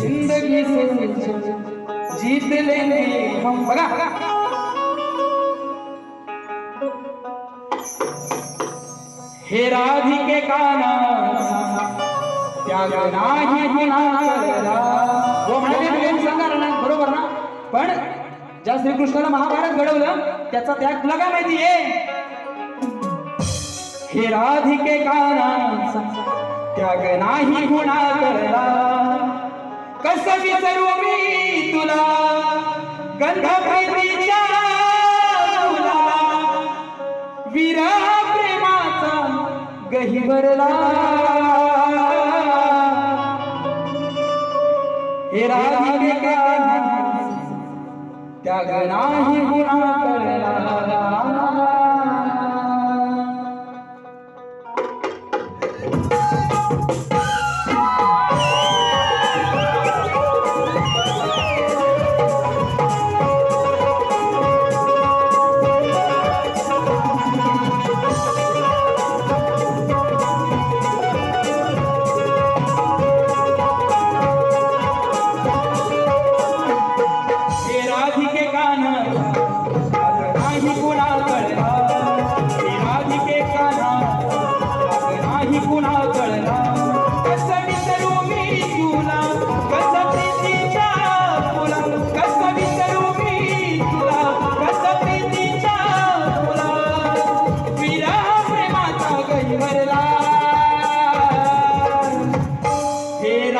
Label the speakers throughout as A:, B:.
A: जिंदगी हो से जीत लेंगे हम। बघा। हे राधिके काना त्याग नाही हो म्हणाले प्रेम संगार ना बरोबर ना? पण ज्या श्रीकृष्णाला महाभारत घडवलं त्याचा त्याग तुला काय माहिती आहे? हे राधिके काना त्याग नाही गुणा करला कस विसरू मी तुला गंध प्रेमीच्या तुला. विरह प्रेमाचा गहिवरला हे राधिके काना त्याग नाही गुणा करला हे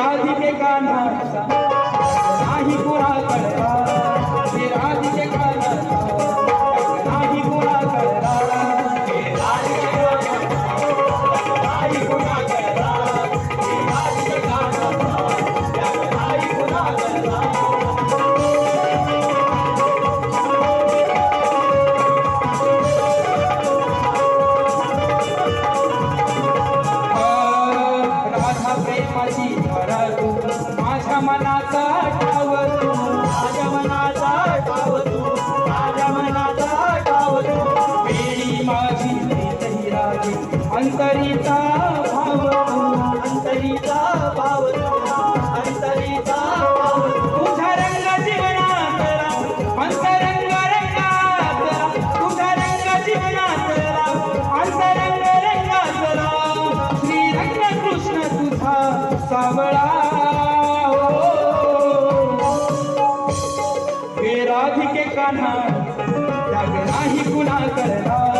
A: हे राधिके काना नाही कोणाकडे मनाचा ठाव तू माझ्या मनाचा ठाव तू माझ्या मनाचा ठाव तू माझी हे त्याग नाही गुन्हा